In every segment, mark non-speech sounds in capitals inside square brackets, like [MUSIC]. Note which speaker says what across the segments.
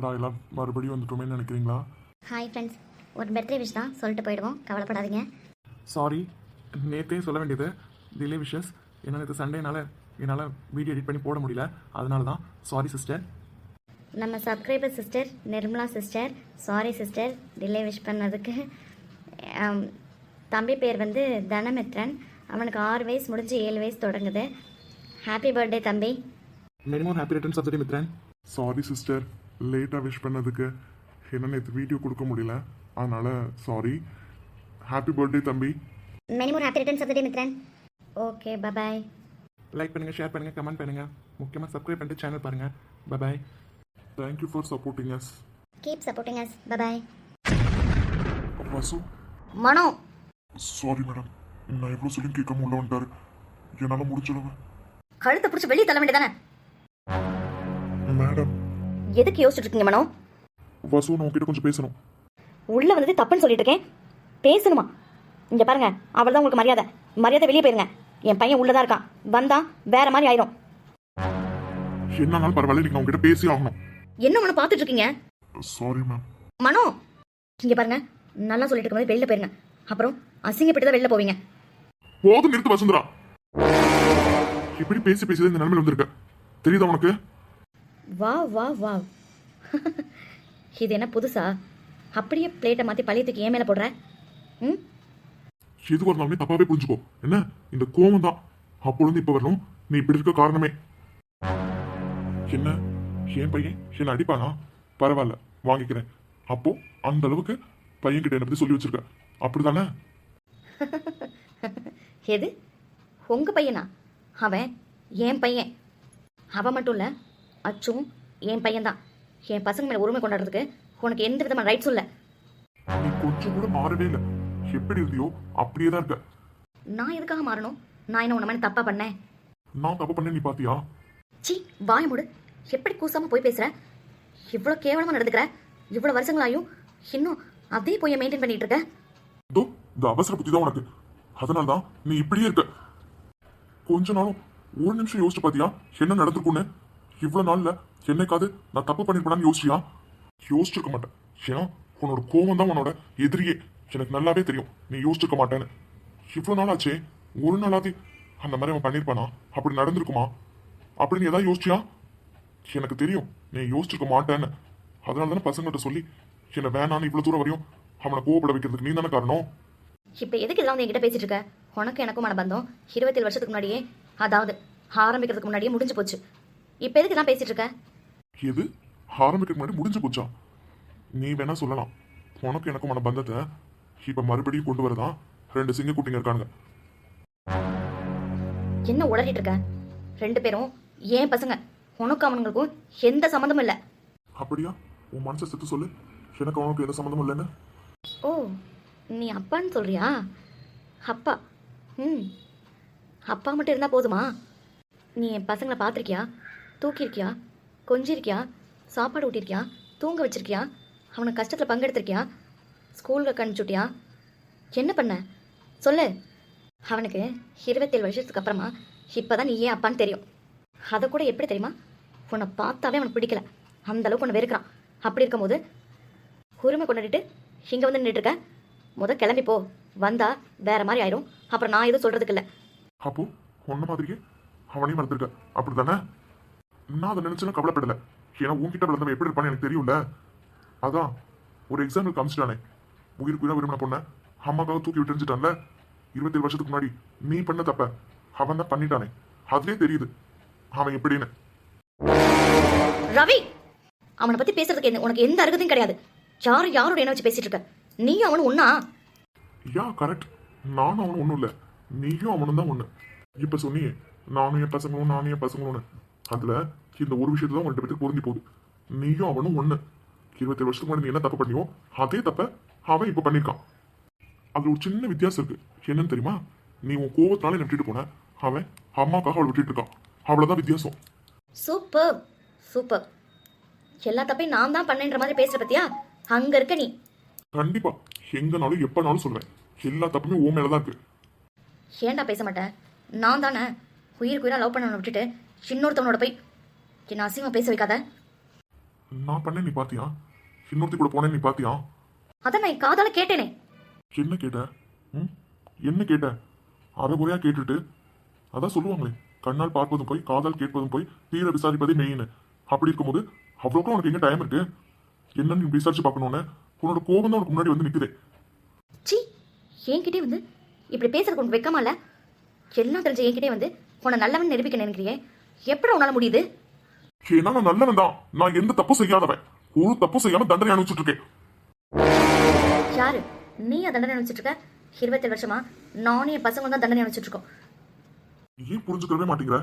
Speaker 1: என்னடா எல்லாம் மறுபடியும் வந்துட்டோமேன்னு நினைக்கிறீங்களா?
Speaker 2: ஹாய் ஃப்ரெண்ட்ஸ் ஒரு பர்த்டே விஷ் தான். சொல்லிட்டு போயிடுவோம். கவலைப்படாதீங்க.
Speaker 1: சாரி நேற்றே சொல்ல வேண்டியது டிலே விஷஸ் ஏன்னா நேற்று சண்டேனால என்னால் வீடியோ எடிட் பண்ணி போட முடியல. அதனால தான். சாரி சிஸ்டர்
Speaker 2: நம்ம subscriber sister Nirmala sister sorry sister delay wish பண்ணதுக்கு ஆம், தம்பி பேர் வந்து தனமித்ரன். அவனுக்கு ஆறு வயசு முடிஞ்சு ஏழு வயசு தொடங்குது. ஹாப்பி பர்த்டே தம்பி.
Speaker 1: Many more happy returns of the Mithran. Sorry sister லேட்டாக விஷ் பண்ணதுக்கு என்ன நேற்று வீடியோ கொடுக்க முடியல. அதனால சாரி ஹாப்பி பர்த்டே தம்பி.
Speaker 2: Many more happy returns of the Mithran. Okay bye bye
Speaker 1: like பண்ணுங்கள் ஷேர் பண்ணுங்கள் கமெண்ட் பண்ணுங்கள் முக்கியமாக சப்ஸ்கிரைப் பண்ணிட்டு சேனல் பாருங்கள் bye bye thank you for supporting us
Speaker 2: keep supporting us bye bye
Speaker 1: Vasu
Speaker 2: Mano.
Speaker 1: Sorry madam நான் எவ்வளோ சொல்லி கேட்க முடியல வந்துட்டாரு. என்னால் முடிச்சிடுவேன்
Speaker 2: கழுத்தை பிடிச்சி வெளியே தள்ள வேண்டியதானே
Speaker 1: மேடம்
Speaker 2: எதுக்கு யோசிச்சுட்டு இருக்கீங்க மனோ?
Speaker 1: வசு நான் உங்ககிட்ட கொஞ்சம் பேசணும்.
Speaker 2: உள்ள வந்தது தப்புன்னு சொல்லிட்டு இருக்கேன் பேசணுமா? இங்க பாருங்க அவள் தான் உங்களுக்கு மரியாதை. மரியாதை வெளியே போயிருங்க. என் பையன் உள்ளதா இருக்கான். வந்தா வேற மாதிரி ஆயிரும்.
Speaker 1: என்னன்னாலும் பரவாயில்ல நீங்கள் உங்ககிட்ட பேசி ஆகணும்.
Speaker 2: என்ன மனோ பார்த்துட்டு இருக்கீங்க
Speaker 1: சாரி மேம்
Speaker 2: மனோ இங்க பாருங்க நல்லா சொல்லிட்டு இருக்கும்போது வெளில போயிருங்க. அப்புறம் அசிங்கப்பட்டு தான் வெளில போவீங்க.
Speaker 1: போதும் நிறுத்து வசுந்தரா இப்படி பேசி பேசி இந்த நிலைமையில வந்திருக்க. தெரியுதா உனக்கு?
Speaker 2: வா வா வா. இது என்ன புதுசா? அப்படியே பிளேட்டை மாத்தி பழைய தூக்கி ஏன் மேல போடுற? ம்?
Speaker 1: எதுவாக இருந்தாலுமே தப்பாவே புரிஞ்சுக்கோ. என்ன? இந்த கோவம் தான். அப்பொழுது இப்ப வரணும் நீ இப்படி இருக்க காரணமே. என்ன? என் பையன்? என்ன அடிப்பானா? பரவாயில்ல வாங்கிக்கிறேன். அப்போ அந்த அளவுக்கு பையன் கிட்ட என்ன பத்தி சொல்லி வச்சிருக்க. அப்படிதானே?
Speaker 2: எது? உங்க பையனா? அவன்? என் பையன்? அவன் மட்டும் இல்ல அச்சும் என் பையன்தான். என் பசங்க மேல உரிமை கொண்டாடுறதுக்கு உனக்கு எந்த விதமான ரைட்ஸும் இல்லை.
Speaker 1: நீ கொஞ்சம் கூட மாறவே இல்லை. எப்படி இருந்தியோ அப்படியே தான் இருக்க.
Speaker 2: நான் எதுக்காக மாறணும்? நான் என்ன உன்ன மாதிரி தப்பா பண்ணேன்?
Speaker 1: நான் தப்பு பண்ண நீ பாத்தியா?
Speaker 2: சி வாய மூடு. எப்படி கூசாம போய் பேசுற? இவ்வளோ கேவலமா நடந்துக்கிற? இவ்வளோ வருஷங்களாயும் இன்னும் அதே போய் மெயின்டைன் பண்ணிட்டு இருக்க?
Speaker 1: இதோ இந்த அவசர புத்தி தான் உனக்கு. அதனால தான் நீ இப்படியே இருக்க. கொஞ்ச நாளும் ஒரு நிமிஷம் யோசிச்சு பாத்தியா? என்ன நடந்திருக்குன்னு இவ்வளவு நாள்ல என்னைக்காவது நான் தப்பு பண்ணிருப்பேன்னு யோசிச்சியா? யோசிச்சிருக்க மாட்டேன். ஏன்னா உன்னோட கோவம் தான் உன்னோட எதிரியே. எனக்கு நல்லாவே தெரியும். நீ யோசிச்சிருக்க மாட்டேன்னு. இவ்வளவு நாள் ஆச்சே ஒரு நாளாவது அந்த மாதிரி அவன் பண்ணிருப்பானா? அப்படி நடந்திருக்குமா? அப்படின்னு ஏதாவது யோசிச்சியா? எனக்கு தெரியும். நீ யோசிச்சிருக்க மாட்டேன்னு. அதனால தானே பசங்கள்கிட்ட சொல்லி என்னை வேணான்னு இவ்வளவு தூரம் வரையும் அவனை கோவப்பட வைக்கிறதுக்கு நீ தானே காரணம்?
Speaker 2: இப்போ எதுக்கு இதெல்லாம் என்கிட்ட பேசிட்டு இருக்க? உனக்கு எனக்குமான பந்தம். இருபத்தேழு வருஷத்துக்கு முன்னாடியே அதாவது ஆரம்பிக்கிறதுக்கு முன்னாடியே முடிஞ்சு போச்சு. இப்போ எதுக்கு தான் பேசிட்டு இருக்க?
Speaker 1: எது? ஆரம்பிக்கிறதுக்கு முன்னாடி முடிஞ்சு போச்சா? நீ வேணா சொல்லலாம். உனக்கு எனக்குமான பந்தத்தை இப்ப மறுபடியும் கொண்டு வரதான் ரெண்டு சிங்க குட்டிங்க இருக்கானுங்க.
Speaker 2: என்ன உளறிட்டு இருக்க? ரெண்டு பேரும் ஏன் பசங்க? உனக்கும் அவனுங்களுக்கும் எந்த சம்மந்தமும் இல்லை.
Speaker 1: அப்படியா? உன் மனசை செத்து சொல்லு. எனக்கு அவனுக்கு எந்த சம்மந்தமும் இல்லைன்னு.
Speaker 2: ஓ நீ அப்பான்னு சொல்றியா? அப்பா. ம். அப்பா மட்டும் இருந்தால் போதுமா? நீ என் பசங்களை பார்த்துருக்கியா? தூக்கியிருக்கியா? கொஞ்சிருக்கியா சாப்பாடு ஊட்டியிருக்கியா? தூங்க வச்சிருக்கியா? அவனை கஷ்டத்தில் பங்கெடுத்திருக்கியா? ஸ்கூலில் கணிச்சுட்டியா என்ன பண்ண? சொல்லு. அவனுக்கு இருபத்தேழு வருஷத்துக்கு அப்புறமா இப்போ தான் நீ ஏன் அப்பான்னு தெரியும். அதை கூட எப்படி தெரியுமா? உன்னை பார்த்தாவே அவனுக்கு பிடிக்கல. அந்தளவுக்கு உன்னை வெறுக்கிறான். அப்படி இருக்கும்போது உரிமை கொண்டாடிட்டு இங்கே வந்து நின்றுட்டு இருக்க. முத கிளம்பி போ. வந்தா வேற மாதிரி ஆயிரும். அப்புறம் நான் எதுவும் சொல்றதுக்கு இல்லை.
Speaker 1: அப்போ உன்ன மாதிரியே அவனையும் மறந்துருக்க. அப்படிதானே நான் அதை நினைச்சுலாம் கவலைப்படல. ஏன்னா உன்கிட்ட விழுந்தவன் எப்படி இருப்பான்னு எனக்கு தெரியும்ல. அதான் ஒரு எக்ஸாம்பிள் காமிச்சிட்டானே உயிருக்கு உயிரா விரும்பின பொண்ண அம்மாக்காக தூக்கி விட்டுருந்துட்டான்ல இருபத்தேழு வருஷத்துக்கு முன்னாடி நீ பண்ண தப்ப அவன் தான் பண்ணிட்டானே. அதுலயே தெரியுது அவன் எப்படின்னு.
Speaker 2: ரவி அவனை பத்தி பேசுறதுக்கு என்ன- உனக்கு எந்த அருகதையும் கிடையாது. யாரும் யாரோட என்ன வச்சு பேசிட்டு இருக்க? நீயும் அவனும் ஒண்ணா?
Speaker 1: யா கரெக்ட் நானும் அவனும் ஒன்றும் இல்லை. நீயும் அவனும் தான் ஒன்று இப்போ சொன்னியே நானும் என் பசங்களும் நானும் என் பசங்களும்னு. அதில் இந்த ஒரு விஷயத்தை தான் உன்கிட்ட பற்றி புரிஞ்சு போகுது. நீயும் அவனும் ஒன்று இருபத்தேழு வருஷத்துக்கு முன்னாடி நீ என்ன தப்பு பண்ணியோ அதே தப்ப அவன் இப்போ பண்ணியிருக்கான். அதில் ஒரு சின்ன வித்தியாசம் இருக்கு. என்னன்னு தெரியுமா? நீ உன் கோவத்தினால என்னை விட்டுட்டு போன. அவன் அம்மாக்காக அவளை விட்டுட்டு இருக்கான். அவ்வளோதான் வித்தியாசம்.
Speaker 2: சூப்பர். சூப்பர். எல்லா தப்பையும் நான் தான் பண்ணேன்ற மாதிரி பேசுற பத்தியா? அங்க இருக்க நீ.
Speaker 1: கண்டிப்பா. எங்கனாலும் எப்பனாலும் சொல்றேன் எல்லா தப்புமே உன் மேல தான் இருக்கு.
Speaker 2: ஏன்டா பேச மாட்டேன் நான் தானே? உயிருக்கு உயிரா லவ் பண்ணவனை விட்டுட்டு இன்னொருத்தவனோட போய் என்ன அசிங்கமா பேச வைக்காத.
Speaker 1: நான் பண்ணேன் நீ பாத்தியா? இன்னொருத்தி கூட போனேன் நீ பாத்தியா?
Speaker 2: அதான் நான் காதால கேட்டேனே.
Speaker 1: என்ன கேட்ட? ம்? என்ன கேட்ட? அரைகுறையா கேட்டுட்டு. அதான் சொல்லுவாங்களே கண்ணால் பார்ப்பதும் போய் காதால் கேட்பதும் போய் தீர விசாரிப்பதே மெயின். அப்படி இருக்கும்போது அவ்வளோக்கும் உனக்கு எங்க டைம் இருக்கு? என்னன்னு நீ விசாரிச்சு பார்க்கணுன்னு உன்னோட கோபம் தான் உனக்கு முன்னாடி வந்து நிக்குதே.
Speaker 2: சி என்கிட்டே வந்து இப்படி பேசுறதுக்கு உனக்கு வெக்கமா இல்ல? எல்லாம் தெரிஞ்ச என்கிட்டே வந்து உன்னை நல்லவன் நிரூபிக்க நினைக்கிறியே? எப்படி உன்னால முடியுது?
Speaker 1: ஏன்னா நான் நல்லவன் தான். நான் எந்த தப்பும் செய்யாதவன். ஒரு தப்பும் செய்யாம தண்டனை அனுப்பிச்சுட்டு இருக்கேன்.
Speaker 2: யாரு? நீ தண்டனை நினைச்சிட்டு இருக்க? இருபத்தேழு வருஷமா நானும் என் பசங்க தான் தண்டனை நினைச்சிட்டு இருக்கோம்.
Speaker 1: ஏன் புரிஞ்சுக்கவே மாட்டேங்கிற?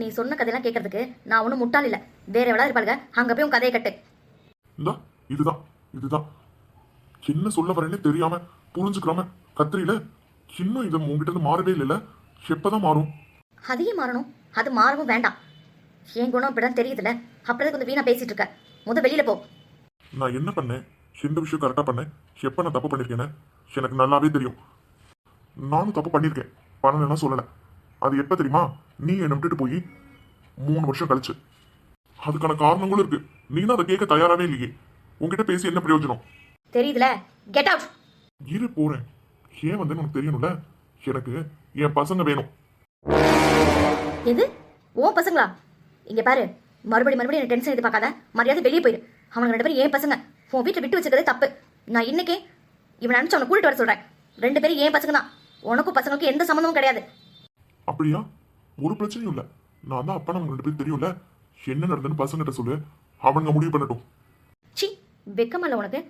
Speaker 2: நீ சொன்ன கதையெல்லாம் கேட்கறதுக்கு நான் ஒன்றும் முட்டாள் இல்லை. வேற எவ்வளோ இருப்பாளுங்க. அங்கே போய் உன் கதையை கட்டு.
Speaker 1: இந்தா இதுதான் இதுதான். என்ன சொல்ல வரேன்னு தெரியாம புரிஞ்சுக்காம கத்திரியில இன்னும் இது உங்ககிட்ட இருந்து மாறவே இல்லைல்ல. எப்பதான் மாறும்?
Speaker 2: அதையும் மாறணும். அது மாறவும் வேண்டாம். என் குணம் இப்படிதான் தெரியுதுல்ல? அப்படிதான் கொஞ்சம் வீணா பேசிட்டு இருக்க. முத வெளியில போ.
Speaker 1: நான் என்ன பண்ணேன்? எந்த விஷயம் கரெக்டா பண்ணேன். எப்ப நான் தப்பு பண்ணிருக்கேன்னு? எனக்கு நல்லாவே தெரியும். நானும் தப்பு பண்ணியிருக்கேன் பண்ணலன்னா சொல்லல. அது எப்ப தெரியுமா? நீ என்னை விட்டுட்டு போய் மூணு வருஷம் கழிச்சு. அதுக்கான காரணங்களும் இருக்கு. நீ தான் அதை கேட்க தயாராவே இல்லையே. உன்கிட்ட பேசி என்ன பிரயோஜனம்?
Speaker 2: தெரியுதுல கெட் அவுட்
Speaker 1: இரு போறேன். ஏன் வந்து உனக்கு தெரியணும்ல? எனக்கு என் பசங்க வேணும்.
Speaker 2: எது? ஓ பசங்களா? இங்க பாரு. மறுபடியும் மறுபடியும் எனக்கு டென்ஷன் எதிர்பார்க்காத மரியாதை வெளியே போயிரு. அவங்க ரெண்டு பேரும் ஏன் பசங்க. உன் வீட்டில் விட்டு வச்சிருக்கதே தப்பு. நான் இன்னைக்கே இவன் அனுப்பிச்சு அவனை கூட்டிட்டு வர சொல்றேன். ரெண்டு பேரும் ஏன் பசங்க தான். உனக்கும் பசங்களுக்கும் எந்த சம்மந்தமும் கிடையாது.
Speaker 1: அப்படியா? ஒரு பிரச்சனையும் இல்ல. நான் தான் அப்பா நம்ம ரெண்டு பேரும் தெரியும்ல. என்ன நடந்ததுன்னு பசங்கிட்ட சொல்லு. அவங்க முடிவு பண்ணட்டும்.
Speaker 2: சி வெக்கமல்ல உனக்கு?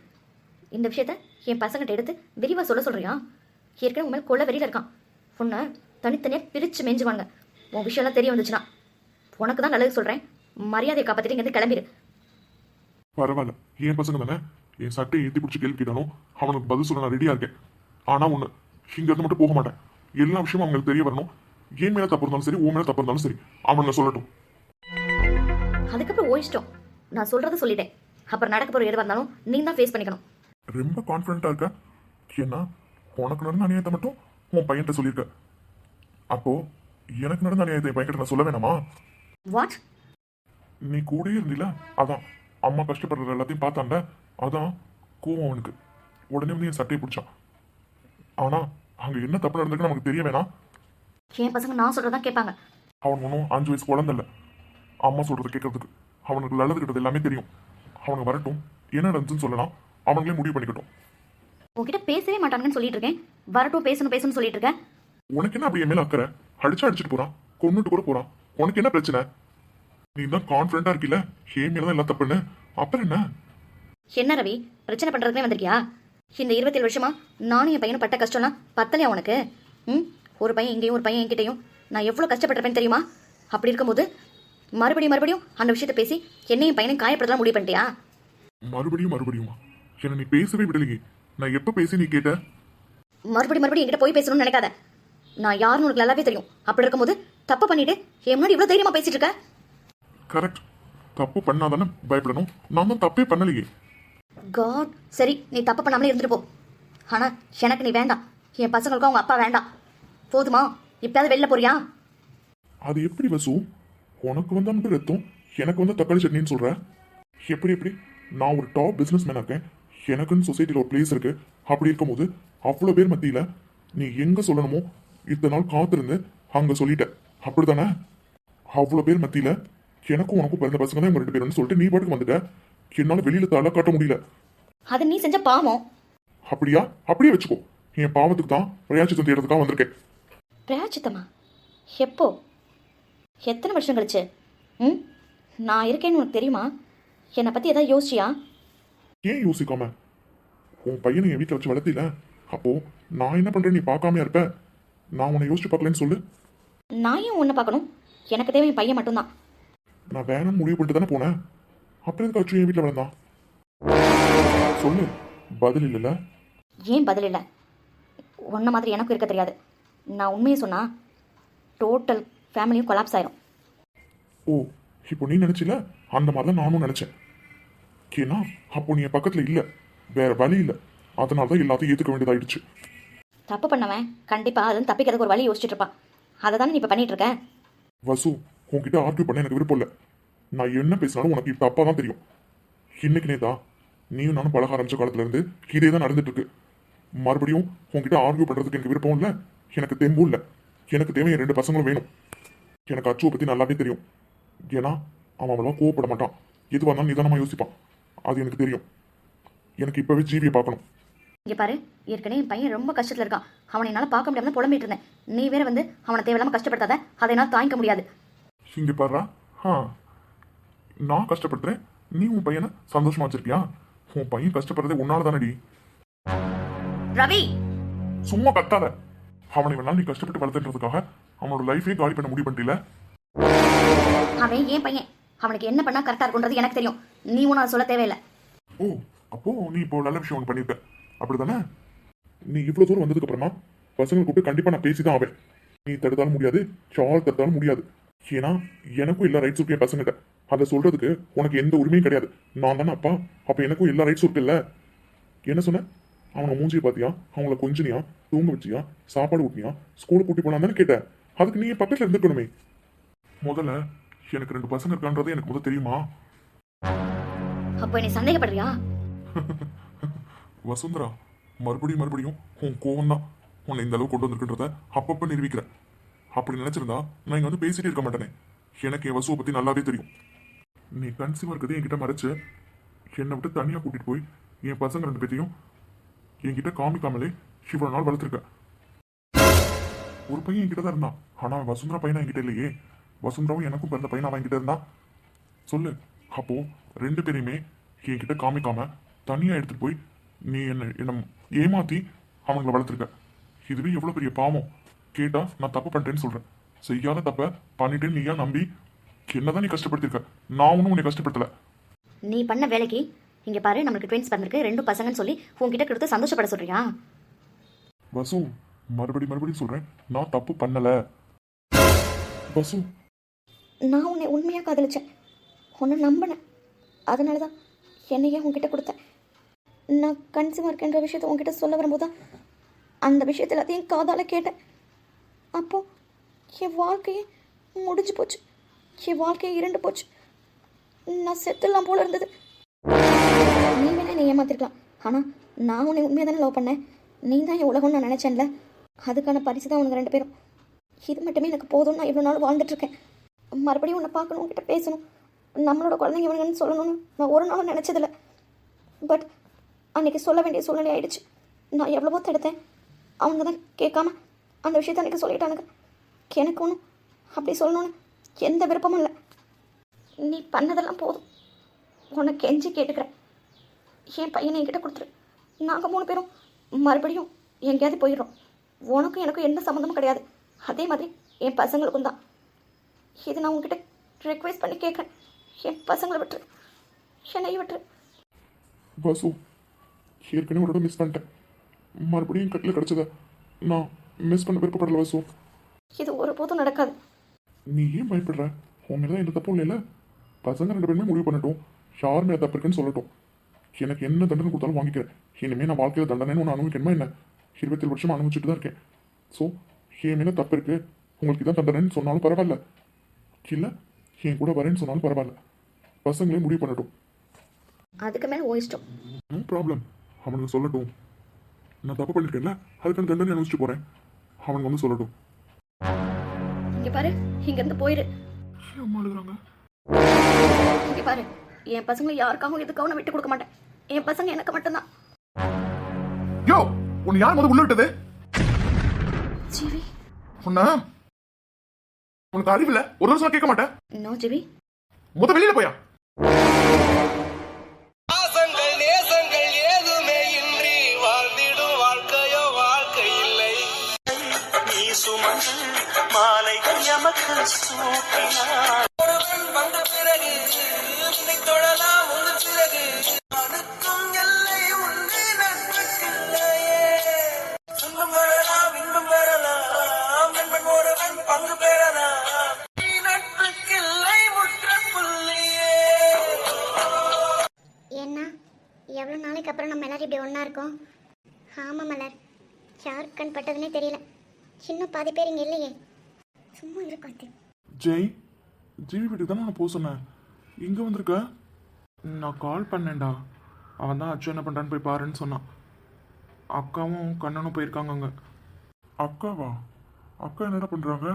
Speaker 2: இந்த விஷயத்த என் பசங்கிட்ட எடுத்து விரிவா சொல்ல சொல்றியா? ஏற்கனவே உன் மேல் கொள்ள வெறியில இருக்கான். உன்னை தனித்தனியா பிரிச்சு மேய்ஞ்சுவாங்க உன் விஷயம்லாம் தெரிய வந்துச்சுன்னா உனக்கு தான் நல்லது சொல்றேன். மரியாதையை காப்பாத்திட்டு இங்கேருந்து கிளம்பிடு
Speaker 1: பரவாயில்ல. என் பசங்க தானே என் சட்டையை ஏற்றி பிடிச்சி கேள்வி கேட்டாலும் அவனுக்கு பதில் சொல்ல நான் ரெடியா இருக்கேன். ஆனா ஒண்ணு இங்க இருந்து மட்டும் போக மாட்டேன். எல்லா விஷயமும் அவங்களுக்கு தெரிய வரணும். என் மேல தப்பு இருந்தாலும் சரி உன் மேல தப்பு இருந்தாலும் சரி அவனுங்க சொல்லட்டும்.
Speaker 2: அதுக்கப்புறம் ஓ இஷ்டம். நான் சொல்றதை சொல்லிட்டேன். அப்புறம் நடக்க போற எதுவாக இருந்தாலும் நீ தான் ஃபேஸ் பண்ணிக்கணும்.
Speaker 1: ரொம்ப கான்ஃபிடண்டா இருக்க. ஏன்னா உனக்கு நடந்த அநியாயத்தை மட்டும் உன் பையன்கிட்ட சொல்லியிருக்க. அப்போ எனக்கு நடந்த அநியாயத்தை என் பையன்கிட்ட நான் சொல்ல வேணாமா
Speaker 2: வாட்
Speaker 1: நீ கூடயே இருந்தில அதான். அம்மா கஷ்டப்படுறது எல்லாத்தையும் பார்த்தான்ல அதான் கோவம் அவனுக்கு. உடனே வந்து என் சட்டையை பிடிச்சான். ஆனா அங்க என்ன தப்பு நடந்திருக்கு நமக்கு தெரிய வேணாம்.
Speaker 2: என் பசங்க நான் சொல்றதான் கேட்பாங்க.
Speaker 1: அவன் ஒன்றும் அஞ்சு வயசு குழந்தை இல்ல. அம்மா சொல்றது கேட்கறதுக்கு அவனுக்கு நல்லது கிட்டது எல்லாமே தெரியும். அவனுக்கு வரட்டும். என்ன நடந்துச்சுன்னு சொல்லலாம். அவங்களே முடிவு பண்ணிக்கட்டும்.
Speaker 2: உன்கிட்ட பேசவே மாட்டாங்கன்னு சொல்லிட்டு இருக்கேன். வரட்டும் பேசணும் பேசணும்னு சொல்லிட்டு இருக்கேன்.
Speaker 1: உனக்கு என்ன அப்படி என் மேல அக்கறை? அடிச்சா அடிச்சுட்டு போறான் கொன்னுட்டு கூட போறான். உனக்கு என்ன பிரச்சனை? நீ தான் கான்ஃபிடண்டா இருக்கில்ல? ஏன் மேல தான் எல்லாம் தப்புன்னு. அப்புறம் என்ன?
Speaker 2: என்ன ரவி? பிரச்சனை பண்றதுக்குனே வந்திருக்கியா? இந்த இருபத்தேழு வருஷமா நானும் என் பையனும் பட்ட கஷ்டம்லாம் பத்தலையா உனக்கு? ம்? ஒரு பையன் இங்கேயும் ஒரு பையன் என்கிட்டயும். நான் எவ்வளோ கஷ்டப்பட்டிருப்பேன்னு தெரியுமா? அப்படி இருக்கும்போது மறுபடியும் மறுபடியும் அந்த விஷயத்த பேசி என்னையும் பையனையும் காயப்படுத்தலாம் முடிவு பண்ணிட்டியா?
Speaker 1: மறுபடியும் மறுபடியுமா? என்ன நீ பேசவே விடலையே. நான் எப்ப பேசி நீ கேட்ட?
Speaker 2: மறுபடியும் மறுபடியும் என்கிட்ட போய் பேசணும்னு நினைக்காத. நான் யாருன்னு உனக்கு நல்லாவே தெரியும். அப்படி இருக்கும்போது தப்பு பண்ணிட்டு என் முன்னாடி இவ்வளோ தைரியமா பேசிட்டு இருக்க?
Speaker 1: கரெக்ட் தப்பு பண்ணாதானே பயப்படணும். நான் தான் தப்பே பண்ணலையே.
Speaker 2: காட் சரி நீ தப்பு பண்ணாமலே இருந்துட்டு போ. ஆனா எனக்கு நீ வேண்டாம். என் பசங்களுக்கும் அவங்க அப்பா வேண்டாம். போதுமா? இப்பயாவது வெளில போறியா?
Speaker 1: அது எப்படி வசு? உனக்கு வந்தா மட்டும் ரத்தம் எனக்கு வந்து தக்காளி சட்னின்னு சொல்ற? எப்படி எப்படி? நான் ஒரு டாப் பிசினஸ் மேனா இருக்கேன். எனக்குன்னு சொசைட்டியில் ஒரு பிளேஸ் இருக்கு. அப்படி இருக்கும்போது அவ்வளோ பேர் மத்தியில நீ எங்க சொல்லணுமோ இத்தனை நாள் காத்திருந்து அங்க சொல்லிட்ட அப்படிதானே அவ்வளோ பேர் மத்தியில எனக்கும் உனக்கும் பிறந்த பசங்க தான் ரெண்டு பேரும் சொல்லிட்டு நீ பாட்டுக்கு வந்துட்ட. என்னால வெளியில தலை காட்ட முடியல.
Speaker 2: அது நீ செஞ்ச பாவம்.
Speaker 1: அப்படியா? அப்படியே வச்சுக்கோ. என் பாவத்துக்கு தான் பிரயாச்சித்தம் தேடுறதுக்காக வந்திருக்கேன்.
Speaker 2: பிராச்சித்தமா எப்போ? எத்தனை வருஷம் கழிச்சு? ம்? நான் இருக்கேன்னு உனக்கு தெரியுமா? என்னை பற்றி ஏதாவது யோசிச்சியா?
Speaker 1: ஏன் யோசிக்காம? உன் பையனை என் வீட்டில் வச்சு வளர்த்தில அப்போ நான் என்ன பண்றேன் நீ பார்க்காம இருப்ப? நான் உன்னை யோசிச்சு பார்க்கலன்னு சொல்லு.
Speaker 2: நான் ஏன் உன்னை பார்க்கணும்? எனக்கு தேவை என் பையன் மட்டும்தான்.
Speaker 1: நான் வேணும்னு முடிவு பண்ணிட்டு தானே போனேன். அப்புறம் எதுக்காச்சும் என் வீட்டில் வளர்ந்தான் சொல்லு. பதில் இல்லைல்ல?
Speaker 2: ஏன் பதில் இல்லை? உன்ன மாதிரி எனக்கும் இருக்க தெரியாது. நான் உண்மையை சொன்னா டோட்டல் ஃபேமிலியும் கொலாப்ஸ் ஆயிரும்.
Speaker 1: ஓ இப்போ நீ நினைச்சில? அந்த மாதிரி தான் நானும் நினைச்சேன். ஏன்னா அப்போ நீ என் பக்கத்துல இல்ல. வேற வழி இல்ல. அதனால தான் எல்லாத்தையும் ஏத்துக்க வேண்டியதாயிடுச்சு.
Speaker 2: தப்பு பண்ணவன் கண்டிப்பாக அதுவும் தப்பிக்கிறதுக்கு ஒரு வழி யோசிச்சுட்டு இருப்பான். அதை தானே நீ இப்போ பண்ணிட்டு இருக்க?
Speaker 1: வசு உன்கிட்ட ஆர்கியூ பண்ண எனக்கு விருப்பம் இல்லை. நான் என்ன பேசினாலும் உனக்கு இப்ப அப்பா தான் தெரியும். இன்னைக்கு நேதா நீயும் நானும் பழக ஆரம்பிச்ச காலத்துல இருந்து இதே தான் நடந்துட்டு இருக்கு. மறுபடியும் உன்கிட்ட ஆர்கியூ பண்றதுக்கு எனக்கு விருப்பம் இல்ல. எனக்கு தெம்பும் இல்ல. எனக்கு தேவை என் ரெண்டு பசங்களும் வேணும். எனக்கு அச்சுவை பத்தி நல்லாவே தெரியும். ஏன்னா அவன் அவ்வளோ கோவப்பட மாட்டான். எதுவாக இருந்தாலும் நிதானமா யோசிப்பான். அது எனக்கு தெரியும். எனக்கு இப்பவே ஜீவியை பார்க்கணும்.
Speaker 2: இங்கே பாரு ஏற்கனவே என் பையன் ரொம்ப கஷ்டத்தில் இருக்கான். அவனை என்னால் பார்க்க முடியாம புலம்பிட்டு இருந்தேன். நீ வேற வந்து அவனை தேவையில்லாம கஷ்டப்படுத்தாத. அதை என்னால் தாங்கிக்க முடியாது.
Speaker 1: இங்க பாருடா. ஆ நான் கஷ்டப்படுத்துறேன். நீ உன் பையனை சந்தோஷமா வச்சிருக்கியா? உன் பையன் கஷ்டப்படுறதே உன்னால தானடி
Speaker 2: ரவி!
Speaker 1: சும்மா கத்தாத. அவனை வேணாலும் நீ கஷ்டப்பட்டு வளர்த்துன்றதுக்காக அவனோட லைஃபே காலி பண்ண முடிவு பண்ணிட்டீல.
Speaker 2: அவன் ஏன் பையன். அவனுக்கு என்ன பண்ணா கரெக்டாக இருக்குன்றது எனக்கு தெரியும். நீ ஒன்றும் அதை சொல்ல தேவையில்லை.
Speaker 1: ஓ அப்போ நீ இப்போ நல்ல விஷயம் ஒன்று பண்ணியிருக்க அப்படிதானே? நீ இவ்வளோ தூரம் வந்ததுக்கு அப்புறமா பசங்களை கூப்பிட்டு கண்டிப்பா நான் பேசி தான் ஆவேன். நீ தடுத்தாலும் முடியாது ஷால் தடுத்தாலும் முடியாது. ஏன்னா எனக்கும் எல்லா ரைட்ஸ் இருக்கு என் பசங்கிட்ட. அதை சொல்றதுக்கு உனக்கு எந்த உரிமையும் கிடையாது. நான் தானே அப்பா. அப்ப எனக்கும் எல்லா ரைட்ஸும் இருக்குல்ல? என்ன சொன்ன? அவங்க மூஞ்சியை பாத்தியா அவங்கள கொஞ்சினியா? தூங்க வச்சியா? சாப்பாடு ஊட்டினியா? ஸ்கூலுக்கு கூட்டி போனா தானே கேட்டேன். அதுக்கு நீ என் பக்கத்துல இருந்துக்கணுமே முதல்ல எனக்கு ரெண்டு பசங்க இருக்கான்றது எனக்கு முதல்ல தெரியுமா?
Speaker 2: அப்போ என்னை சந்தேகப்படுறியா? [LAUGHS]
Speaker 1: வசுந்தரா மறுபடியும் மறுபடியும் உன் கோவம் தான் உன்னை இந்த அளவு கொண்டு வந்திருக்குன்றத அப்பப்போ நிரூபிக்கிறேன் அப்படி நினைச்சிருந்தா நான் இங்க வந்து பேசிட்டே இருக்க மாட்டேனே. எனக்கு என் வசுவை பத்தி நல்லாவே தெரியும். நீ கன்சீவா இருக்கிறது என்கிட்ட மறைச்சு என்னை விட்டு தனியா கூட்டிட்டு போய் என் பசங்க ரெண்டு பேத்தையும் என்கிட்ட காமிக்காமலே இவ்வளவு நாள் வளர்த்துருக்க. ஒரு பையன் என்கிட்ட தான் இருந்தான். ஆனா அவன் வசுந்தரா பையனா என்கிட்ட இல்லையே. வசுந்தராவும் எனக்கும் பிறந்த பையன் அவன் என்கிட்ட இருந்தான் சொல்லு. அப்போ ரெண்டு பேரையுமே என்கிட்ட காமிக்காம தனியா எடுத்துட்டு போய் நீ என்ன என்ன ஏமாத்தி அவங்கள வளர்த்துருக்க. இதுவே எவ்வளவு பெரிய பாவம். கேட்டா நான் தப்பு பண்ணிட்டேன்னு சொல்றேன். செய்யாத தப்ப பண்ணிட்டேன்னு நீயா நம்பி என்னதான் நீ கஷ்டப்படுத்திருக்க? நான் ஒன்றும் உன்னை கஷ்டப்படுத்தல.
Speaker 2: நீ பண்ண வேலைக்கு இங்கே பாரு நம்மளுக்கு ட்வின்ஸ் பிறந்திருக்கு ரெண்டு பசங்கன்னு சொல்லி உன்கிட்ட கொடுத்து சந்தோஷப்பட சொல்றியா?
Speaker 1: வசு மறுபடி மறுபடியும் சொல்றேன். நான் தப்பு பண்ணல. வசு.
Speaker 2: நான் உன்னை உண்மையாக காதலிச்சேன். உன்னை நம்பினேன். அதனால தான் என்னையே உன்கிட்ட கொடுத்தேன். நான் கன்சியூமர் இருக்கேன்ற விஷயத்தை உங்ககிட்ட சொல்ல வரும்போது தான் அந்த விஷயத்தை எல்லாத்தையும் காதால் கேட்டேன். அப்போ என் வாழ்க்கையே முடிஞ்சு போச்சு. என் வாழ்க்கையே இருண்டு போச்சு. நான் செத்துலாம் போல இருந்தது. நீ வேணா நீ ஏமாத்திருக்கலாம். ஆனால் நான் உன்னை உண்மையாக தானே லவ் பண்ணேன்? நீ தான் என் உலகம்னு நான் நினச்சேன்ல. அதுக்கான பரிசு தான் உனக்கு ரெண்டு பேரும். இது மட்டுமே எனக்கு போதும் நான் இவ்வளோ நாள் வாழ்ந்துட்டுருக்கேன். மறுபடியும் உன்னை பார்க்கணும் உங்ககிட்ட பேசணும். நம்மளோட குழந்தைங்க இவனுங்கன்னு சொல்லணும்னு நான் ஒரு நாளும் நினச்சதில்ல. பட் அன்னைக்கு சொல்ல வேண்டிய சூழ்நிலை ஆயிடுச்சு. நான் எவ்வளவோ தடுத்தேன். அவங்க தான் கேட்காம அந்த விஷயத்த அன்றைக்கி சொல்லிட்டானுங்க. எனக்கு ஒன்றும் அப்படி சொல்லணும்னு எந்த விருப்பமும் இல்லை. நீ பண்ணதெல்லாம் போதும். உன்னை கெஞ்சி கேட்டுக்கிறேன். என் பையனை என்கிட்ட கொடுத்துரு. நாங்கள் மூணு பேரும் மறுபடியும் எங்கேயாவது போயிடுறோம். உனக்கும் எனக்கும் எந்த சம்மந்தமும் கிடையாது. அதே மாதிரி என் பசங்களுக்கும் தான். இது நான் உங்ககிட்ட ரெக்வெஸ்ட் பண்ணி கேட்குறேன். என் பசங்களை விட்டுரு. என்னை விட்டுரு.
Speaker 1: பசு ஏற்கனவே ஒரு மிஸ் பண்ணிட்டேன். மறுபடியும் கட்டில் கிடைச்சத நான் மிஸ் பண்ண விருப்பப்படல வசு.
Speaker 2: இது ஒருபோதும் நடக்காது.
Speaker 1: நீ ஏன் பயப்படுற? உன் மேல தான் எந்த தப்பும் இல்லைல்ல. பசங்க ரெண்டு பேருமே முடிவு பண்ணட்டும். யார் மேல தப்பு இருக்குன்னு சொல்லட்டும். எனக்கு என்ன தண்டனை கொடுத்தாலும் வாங்கிக்கிறேன். இனிமே நான் வாழ்க்கையில தண்டனைன்னு ஒன்று அனுபவிக்கணுமா என்ன? இருபத்தேழு வருஷம் அனுபவிச்சுட்டு தான் இருக்கேன். ஸோ என் மேல தப்பு இருக்கு? உங்களுக்கு இதான் தண்டனைன்னு சொன்னாலும் பரவாயில்ல. இல்லை என் கூட வரேன்னு சொன்னாலும் பரவாயில்ல. பசங்களே முடிவு பண்ணட்டும்.
Speaker 2: அதுக்கு மேலே ஓ இஷ்டம்.
Speaker 1: நோ ப்ராப்ளம் அவனுக்கு சொல்லட்டும். நான் தப்பு பண்ணிருக்கேன்ல? அதுக்கான தண்டனை அனுபவிச்சுட்டு போறேன். அவனுக்கு வந்து சொல்லட்டும்.
Speaker 2: இங்கே பாரு இங்கேருந்து போயிரு.
Speaker 1: ஏன் அம்மா அழுகுறாங்க?
Speaker 2: இங்கே பாரு என் பசங்களை யாருக்காகவும் எதுக்காகவும் நான் விட்டு கொடுக்க மாட்டேன். என் பசங்க எனக்கு மட்டும்தான்.
Speaker 1: யோ உன்னை யார் முதல்ல உள்ள விட்டது?
Speaker 2: ஜிவி.
Speaker 1: உன்ன? உனக்கு அறிவில்ல ஒரு வருஷம் கேட்க மாட்டேன்.
Speaker 2: நோ ஜிவி.
Speaker 1: முத வெளியில போயா?
Speaker 3: வந்த பிறகு உன்னை தொழலாம் உன் பிறகு எல்லை உண்டு வரலாம் இன்பம் வரலாம். நண்பன் ஒருவன் பங்கு பெறலாம். நட்புக்கில்லை முற்ற புள்ளியே
Speaker 4: எவ்வளோ நாளைக்கு அப்புறம் நம்ம எல்லாரும் இப்படி ஒன்றா இருக்கோம்? ஆமாம் மலர் யார் கண் பட்டதுன்னே தெரியல. இன்னும் பாதி பேர் இங்கே இல்லையே. சும்மா இருக்கும் அது
Speaker 1: ஜெய் ஜிவி வீட்டுக்கு தானே நான் போக சொன்னேன். இங்க வந்திருக்க?
Speaker 5: நான் கால் பண்ணேன்டா. அவன் தான் அச்சு என்ன பண்ணுறான்னு போய் பாருன்னு சொன்னான். அக்காவும் கண்ணனும் போயிருக்காங்க அங்கே.
Speaker 1: அக்காவா? அக்கா என்னடா பண்றாங்க?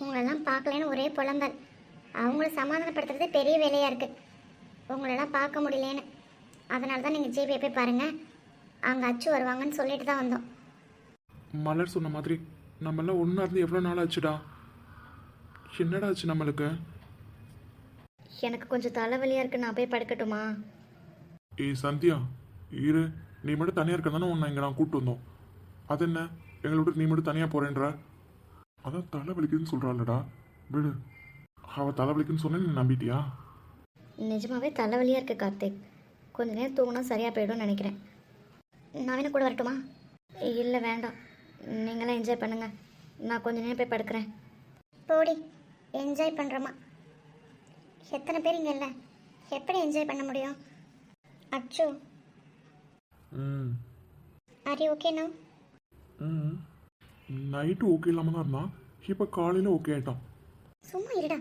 Speaker 4: உங்களெல்லாம் பார்க்கலன்னு ஒரே புலம்பல். அவங்கள சமாதானப்படுத்துறது பெரிய வேலையாக இருக்குது உங்களெல்லாம் பார்க்க முடியலேன்னு. அதனால தான் நீங்கள் ஜிபே போய் பாருங்கள் அங்கே அச்சு வருவாங்கன்னு சொல்லிட்டு தான் வந்தோம்.
Speaker 5: மலர் சொன்ன மாதிரி நம்மெல்லாம் ஒன்றா இருந்து எவ்வளோ நாள் ஆச்சுடா? என்னடா ஆச்சு நம்மளுக்கு?
Speaker 2: எனக்கு கொஞ்சம் தலைவலியாக இருக்கு நான் போய் படுக்கட்டுமா?
Speaker 1: ஏய் சந்தியா இரு. நீ மட்டும் தனியா இருக்க தானே உன்னை இங்க நான் கூட்டு வந்தோம். அது என்ன? எங்களை விட்டு நீ மட்டும் தனியா போறேன்ற? அதான் தலைவலிக்குதுன்னு சொல்றாள்டா. விடு. அவ தலைவலிக்குன்னு சொன்ன நீ நம்பிட்டியா?
Speaker 2: நிஜமாவே தலைவலியாக இருக்கு கார்த்திக். கொஞ்ச நேரம் தூங்கினா சரியாக போயிடும்னு நினைக்கிறேன். நான் வேணா கூட வரட்டுமா? இல்லை வேண்டாம். நீங்களாம் என்ஜாய் பண்ணுங்கள் நான் கொஞ்ச நேரம் போய் படுக்கிறேன்.
Speaker 4: போடி என்ஜாய் பண்ணுறோமா எத்தனை பேர் இங்கே இல்லை? எப்படி என்ஜாய் பண்ண முடியும்? அச்சு.
Speaker 1: ம்.
Speaker 4: ஆர் யூ ஓகே நோ
Speaker 1: ம். நைட்டு ஓகே இல்லாம தான் இருந்தான். இப்போ காலையில ஓகே ஆயிட்டான்.
Speaker 4: சும்மா இருடா.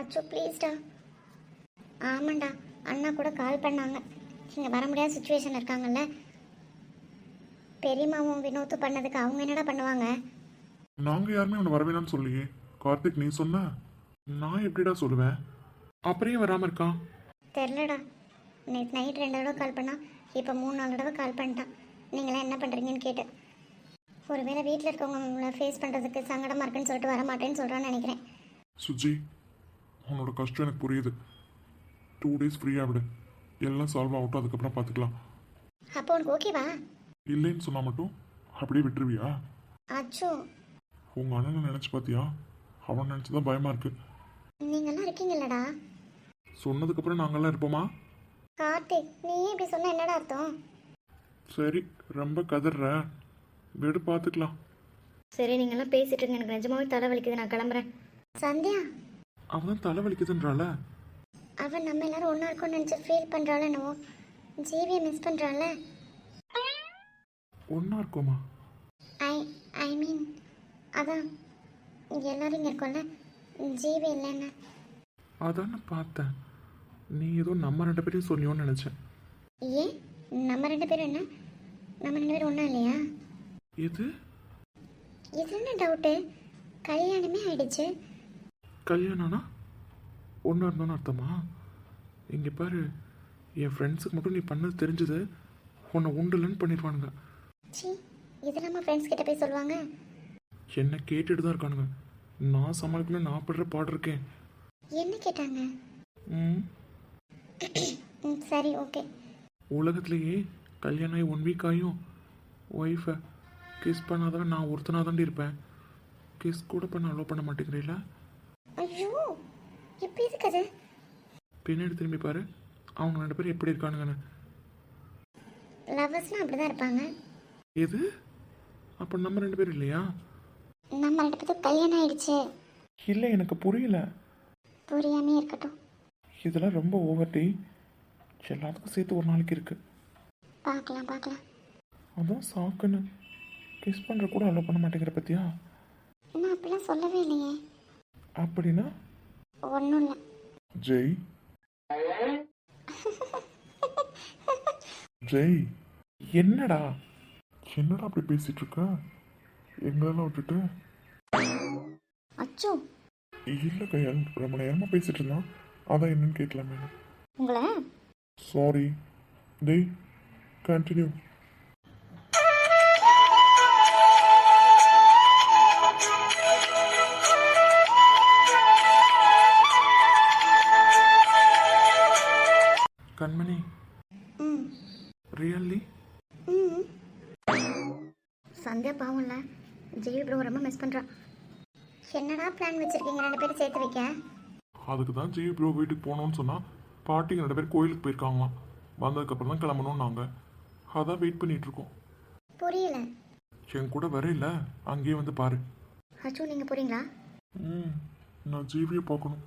Speaker 4: அச்சோ ப்ளீஸ்டா ஆமாண்டா அண்ணா கூட கால் பண்ணாங்க. இங்கே வர முடியாத சுச்சுவேஷன் இருக்காங்கல்ல. பெரியம்மாவும் வினோத்தும் பண்ணதுக்கு அவங்க என்னடா பண்ணுவாங்க?
Speaker 1: நாங்க யாருமே அவனை வரவேணான்னு சொல்லியே கார்த்திக் நீ சொன்ன? நான் எப்படிடா சொல்லுவேன்?
Speaker 5: அப்படியே வராமல் இருக்கான்
Speaker 4: தெரிலடா நேற்று நைட் ரெண்டு தடவை கால் பண்ணா இப்போ மூணு நாலு தடவை கால் பண்ணிட்டான். நீங்களாம் என்ன பண்ணுறீங்கன்னு கேட்டு. ஒருவேளை வீட்டில் இருக்கவங்கள ஃபேஸ் பண்ணுறதுக்கு சங்கடமாக இருக்குன்னு சொல்லிட்டு வர மாட்டேன்னு சொல்கிறான்னு நினைக்கிறேன்.
Speaker 1: சுஜி உன்னோட கஷ்டம் எனக்கு புரியுது. டூ டேஸ் ஃப்ரீயாக விடு. எல்லாம் சால்வ் ஆகட்டும் அதுக்கப்புறம் பார்த்துக்கலாம்
Speaker 4: அப்போ உனக்கு ஓகேவா
Speaker 1: இல்லைன்னு சொன்னா மட்டும் அப்படியே விட்டுருவியா?
Speaker 4: அச்சோ.
Speaker 1: உங்க அண்ணனை நினைச்சு பார்த்தியா அவன் நினைச்சுதான் பயமா இருக்கு.
Speaker 4: நீங்கள்லாம் இருக்கீங்கல்லடா.
Speaker 1: சொன்னதுக்கப்புறம் நாங்கெல்லாம் இருப்போமா?
Speaker 4: கார்த்திக் நீயே இப்படி சொன்னால் என்னடா அர்த்தம்?
Speaker 1: சரி ரொம்ப கதற விடு பார்த்துக்கலாம்
Speaker 2: சரி நீங்களாம் பேசிட்டு இருங்க. எனக்கு நிஜமாவே தலைவலிக்குது நான் கிளம்புறேன்.
Speaker 4: சந்தியா?
Speaker 5: அவன் தான் தலைவலிக்குதுன்றால
Speaker 4: அவன் நம்ம எல்லாரும் ஒன்றா இருக்கோம்னு நினச்சி ஃபீல் பண்ணுறாள் என்னவோ. ஜீவியை மிஸ் பண்ணுறாள்ல
Speaker 5: ஒன்றா இருக்கோமா?
Speaker 4: ஐ ஐ மீன் அதான் எல்லாரும் இங்கே இருக்கோம்ல ஜீவி இல்லைன்னு.
Speaker 5: அதான் பார்த்தேன். நீ ஏதோ நம்ம ரெண்டு பேரையும் சொல்லியோன்னு நினச்சேன்.
Speaker 4: ஏன்? நம்ம ரெண்டு பேரும் என்ன? நம்ம ரெண்டு பேரும் ஒன்றும் இல்லையா?
Speaker 5: எது?
Speaker 4: இது என்ன டவுட்டு கல்யாணமே ஆயிடுச்சு.
Speaker 5: கல்யாணம்னா ஒன்றா இருந்தோன்னு அர்த்தமா? இங்கே பாரு என் ஃப்ரெண்ட்ஸுக்கு மட்டும் நீ பண்ணது தெரிஞ்சது உன்னை உண்டுலன்னு பண்ணிடுவானுங்க.
Speaker 4: சி இதெல்லாம் ஃப்ரெண்ட்ஸ் கிட்ட போய் சொல்லுவாங்க?
Speaker 5: என்னை கேட்டுட்டு தான் இருக்கானுங்க. நான் சமாளிக்கணும் நான் படுற பாடு இருக்கேன்
Speaker 4: என்ன கேட்டாங்க?
Speaker 5: ம். [CLEARS THROAT]
Speaker 4: ம், சரி ஓகே.
Speaker 5: உலகத்துலேயே கல்யாணம் ஆகி ஒன் வீக் ஆகியும் ஒய்ஃபை கிஸ் பண்ணாதான் நான் ஒருத்தனாக தாண்டி இருப்பேன். கிஸ் கூட பண்ண அலோவ் பண்ண மாட்டேங்கிறீங்களா
Speaker 4: ஐயோ இப்போ எதுக்கு அது
Speaker 5: பின்னாடி திரும்பி பாரு. அவங்க ரெண்டு பேரும் எப்படி இருக்கானுங்கன்னு.
Speaker 4: லவ்வர்ஸ்னால் அப்படி தான் இருப்பாங்க.
Speaker 5: எது? அப்போ நம்ம ரெண்டு பேரும் இல்லையா?
Speaker 4: நம்ம ரெண்டு பேரும் கல்யாணம் ஆயிடுச்சு.
Speaker 5: இல்லை எனக்கு புரியல.
Speaker 4: புரியாமே இருக்கட்டும்.
Speaker 5: இதெல்லாம் ரொம்ப ஓவர் டே எல்லாத்துக்கும் சேர்த்து ஒரு நாளைக்கு இருக்கு.
Speaker 4: பார்க்கலாம் பார்க்கலாம்.
Speaker 5: அதான் சாக்குன்னு. கிஸ் பண்ணுற கூட அலோவ் பண்ண மாட்டேங்கிற பத்தியா?
Speaker 4: நான் அப்படிலாம் சொல்லவே இல்லையே.
Speaker 5: அப்படின்னா?
Speaker 4: ஒன்றும் இல்லை.
Speaker 1: ஜெய். [LAUGHS] ஜெய்.
Speaker 5: என்னடா?
Speaker 1: என்னடா அப்படி பேசிட்டு இருக்க எங்களெல்லாம் விட்டுட்டு?
Speaker 4: அச்சோ.
Speaker 1: இல்லை கையால் ரொம்ப நேரமா பேசிட்டு இருந்தான் அதான் என்னன்னு கேட்கலாமே.
Speaker 2: உங்களை?
Speaker 1: சாரி டேய் கண்டினியூ
Speaker 5: கண்மணி. ரியல்லி
Speaker 2: சந்தியா பாவம்ல? ஜெய் ப்ரோ ரொம்ப மிஸ் பண்ணுறான்
Speaker 4: என்னடா பிளான் வச்சிருக்கீங்க? ரெண்டு பேரும் சேர்த்து வைக்க.
Speaker 1: அதுக்கு தான் ஜெய் ப்ரோ வீட்டுக்கு போகணும்னு சொன்னா பாட்டிங்க ரெண்டு பேர் கோயிலுக்கு போயிருக்காங்களாம். வந்ததுக்கப்புறம் தான் கிளம்பணும் நாங்கள் அதான் வெயிட் பண்ணிட்டு இருக்கோம்.
Speaker 4: புரியல.
Speaker 1: என் கூட வரையில அங்கேயே வந்து பாரு.
Speaker 2: அச்சோ நீங்கள் போகிறீங்களா
Speaker 1: ம் நான் ஜீவியை பார்க்கணும்.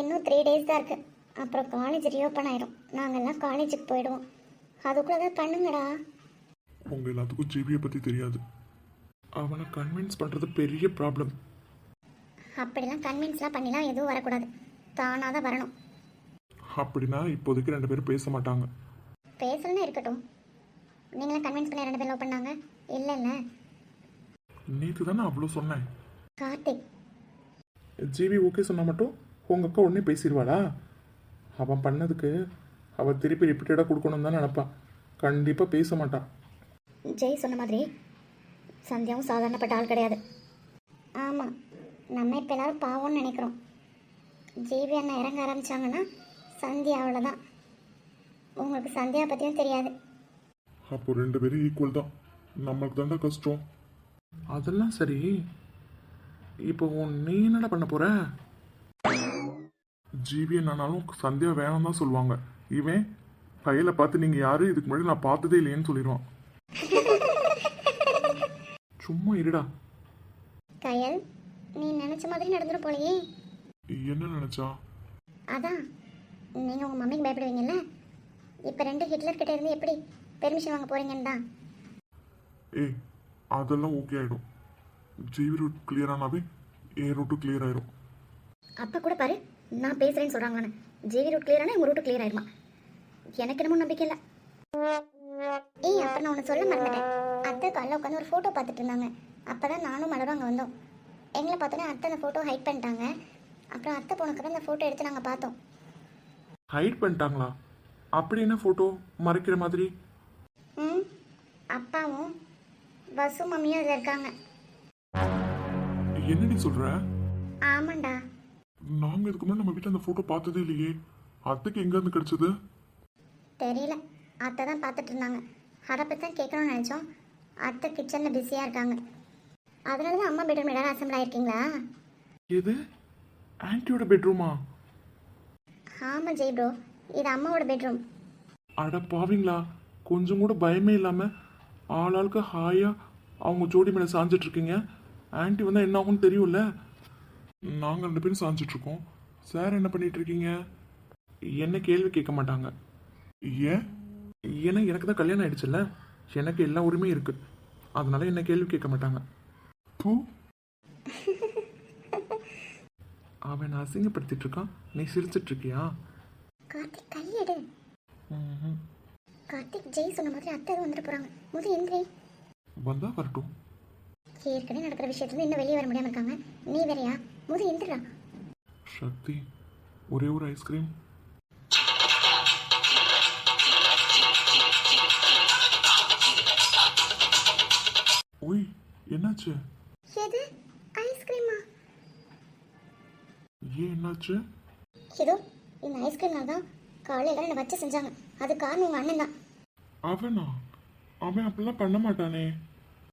Speaker 4: இன்னும் த்ரீ டேஸ் தான் இருக்கு. அப்புறம் காலேஜ் ரீஓப்பன் ஆயிடும் நாங்கெல்லாம் காலேஜுக்கு போயிடுவோம். அதுக்குள்ளே தான் பண்ணுங்கடா.
Speaker 1: உங்க எல்லாத்துக்கும் ஜீவியை பத்தி தெரியாது.
Speaker 5: அவனை கன்வின்ஸ் பண்ணுறது பெரிய ப்ராப்ளம்
Speaker 4: அப்படிலாம் கன்வின்ஸ்லாம் பண்ணிலாம் எதுவும் வரக்கூடாது. தானாக தான் வரணும்.
Speaker 5: அப்படின்னா இப்போதைக்கு ரெண்டு பேரும் பேச மாட்டாங்க.
Speaker 4: பேசலன்னு இருக்கட்டும். நீங்களும் கன்வின்ஸ் பண்ணி ரெண்டு பேர் லவ் பண்ணாங்க? இல்லை இல்லை.
Speaker 5: நேற்று தானே அவ்வளோ சொன்னேன்.
Speaker 4: கார்த்திக்.
Speaker 5: ஜிவி ஓகே சொன்னால் மட்டும் உங்கள் அக்கா உடனே பேசிடுவாளா? அவன் பண்ணதுக்கு அவள் திருப்பி ரிப்பீட்டடாக கொடுக்கணும் தான் நினப்பான் கண்டிப்பாக பேச மாட்டான்
Speaker 4: ஜெய் சொன்ன மாதிரி சந்தியாவும் சாதாரணப்பட்ட ஆள் கிடையாது. ஆமாம் நம்ம இப்போ எல்லாரும் பாவம்னு நினைக்கிறோம். ஜிவி அண்ணா இறங்க ஆரம்பிச்சாங்கன்னா சந்தியா அவ்வளோதான் உங்களுக்கு சந்தியா பற்றியும் தெரியாது.
Speaker 1: அப்போ ரெண்டு பேரும் ஈக்குவல் தான். நம்மளுக்கு தாண்டா கஷ்டம்.
Speaker 5: அதெல்லாம் சரி. இப்போ உன் நீ என்னடா பண்ண போற?
Speaker 1: ஜிவி என்னன்னாலும் சந்தியா வேணாம் தான் சொல்லுவாங்க. இவன் கையில பார்த்து நீங்க யாரு இதுக்கு முன்னாடி நான் பார்த்ததே இல்லையேன்னு சொல்லிடுவான். [LAUGHS]
Speaker 5: சும்மா இருடா.
Speaker 4: கயல் நீ நினச்ச மாதிரி நடந்துடும் போலயே.
Speaker 1: என்ன நினைச்சா?
Speaker 4: அதான் நீங்கள் உங்கள் மம்மிக்கு பயப்படுவீங்கல்ல? இப்போ ரெண்டு ஹிட்லர் கிட்ட இருந்து எப்படி பெர்மிஷன் வாங்க போகிறீங்கன்னு தான்.
Speaker 1: ஏய் அதெல்லாம் ஓகே ஆயிடும். ஜிவி ரூட் கிளியர் ஆனாவே ஏ ரூட்டு கிளியர் ஆயிரும்.
Speaker 2: அப்பா கூட பாரு நான் பேசுகிறேன்னு சொல்கிறாங்கன்னு ஜேவி ரூட் கிளியரானா உங்கள் ரூட்டு கிளியர் ஆயிருமா? எனக்கு என்னமோ நம்பிக்கை இல்லை.
Speaker 4: ஏய் அப்போ நான் ஒன்று சொல்ல மறந்துட்டேன். அத்தை காலைல உட்காந்து ஒரு ஃபோட்டோ பார்த்துட்டு இருந்தாங்க. அப்போ தான் நானும் மலரும் அங்கே வந்தோம். எங்களை பார்த்தோன்னே அத்தை அந்த ஃபோட்டோ ஹைட் பண்ணிட்டாங்க. அப்புறம் அத்தை போனக்கப்புறம் அந்த ஃபோட்டோ எடுத்து நாங்கள் பார்த்தோம்.
Speaker 5: ஹைட் பண்ணிட்டாங்களா? அப்படி என்ன ஃபோட்டோ மறைக்கிற மாதிரி?
Speaker 4: ம் அப்பாவும் பஸ்ஸு மம்மியும் அதில் இருக்காங்க.
Speaker 1: என்னடி சொல்ற?
Speaker 4: ஆமாண்டா.
Speaker 1: நாங்க இதுக்கு முன்னாடி நம்ம வீட்டில் அந்த போட்டோ பார்த்ததே இல்லையே. அத்தைக்கு எங்க இருந்து கிடைச்சது?
Speaker 4: தெரியல. அத்தை தான் பார்த்துட்டு இருந்தாங்க. அதை பற்றி தான் கேட்கணும்னு நினச்சோம். அத்தை கிச்சனில் பிஸியாக இருக்காங்க. அதனால தான் அம்மா பெட்ரூம் எல்லாரும் அசம்பிள் ஆயிருக்கீங்களா?
Speaker 5: எது? ஆன்ட்டியோட பெட்ரூமா
Speaker 4: ஆமாம் ஜெய் ப்ரோ இது அம்மாவோட பெட்ரூம்
Speaker 5: அட பாவீங்களா? கொஞ்சம் கூட பயமே இல்லாமல் ஆளாளுக்கு ஹாயாக அவங்க ஜோடி மேலே சாஞ்சிட்டு இருக்கீங்க. ஆன்ட்டி வந்தால் என்ன ஆகும்னு தெரியும்ல?
Speaker 1: நாங்க ரெண்டு பேரும் சாஞ்சிட்டு இருக்கோம். சார் என்ன பண்ணிட்டு இருக்கீங்க?
Speaker 5: என்ன கேள்வி கேட்க மாட்டாங்க.
Speaker 1: ஏன்?
Speaker 5: ஏன்னா எனக்கு தான் கல்யாணம் ஆயிடுச்சுல்ல? எனக்கு எல்லா உரிமையும் இருக்கு. அதனால என்ன கேள்வி கேட்க மாட்டாங்க.
Speaker 1: தூ
Speaker 5: அவன் அசிங்கப்படுத்திட்டு இருக்கான். நீ சிரிச்சிட்டு இருக்கியா?
Speaker 4: கார்த்திக் கையெடு. கார்த்திக் ஜெய் சொன்ன மாதிரி அத்தை வந்துட்டு போகிறாங்க முது எந்திரி.
Speaker 5: வந்தா வரட்டும்.
Speaker 4: ஏற்கனவே நடக்கிற விஷயத்துல இன்னும் வெளியே வர முடியாமல் இருக்காங்க. நீ வேறையா? முது எந்திரா
Speaker 1: சக்தி ஒரே ஒரு ஐஸ்கிரீம். ஒய் என்னாச்சு?
Speaker 4: எது? ஐஸ்கிரீமா
Speaker 1: ஏன் என்னாச்சு?
Speaker 4: ஏதோ இந்த ஐஸ்கிரீம்னால தான் காலையில் என்னை வச்சு செஞ்சாங்க. அது காரணம் உங்கள் அண்ணன் தான்.
Speaker 1: அவனா? அவன் அப்படிலாம் பண்ண மாட்டானே.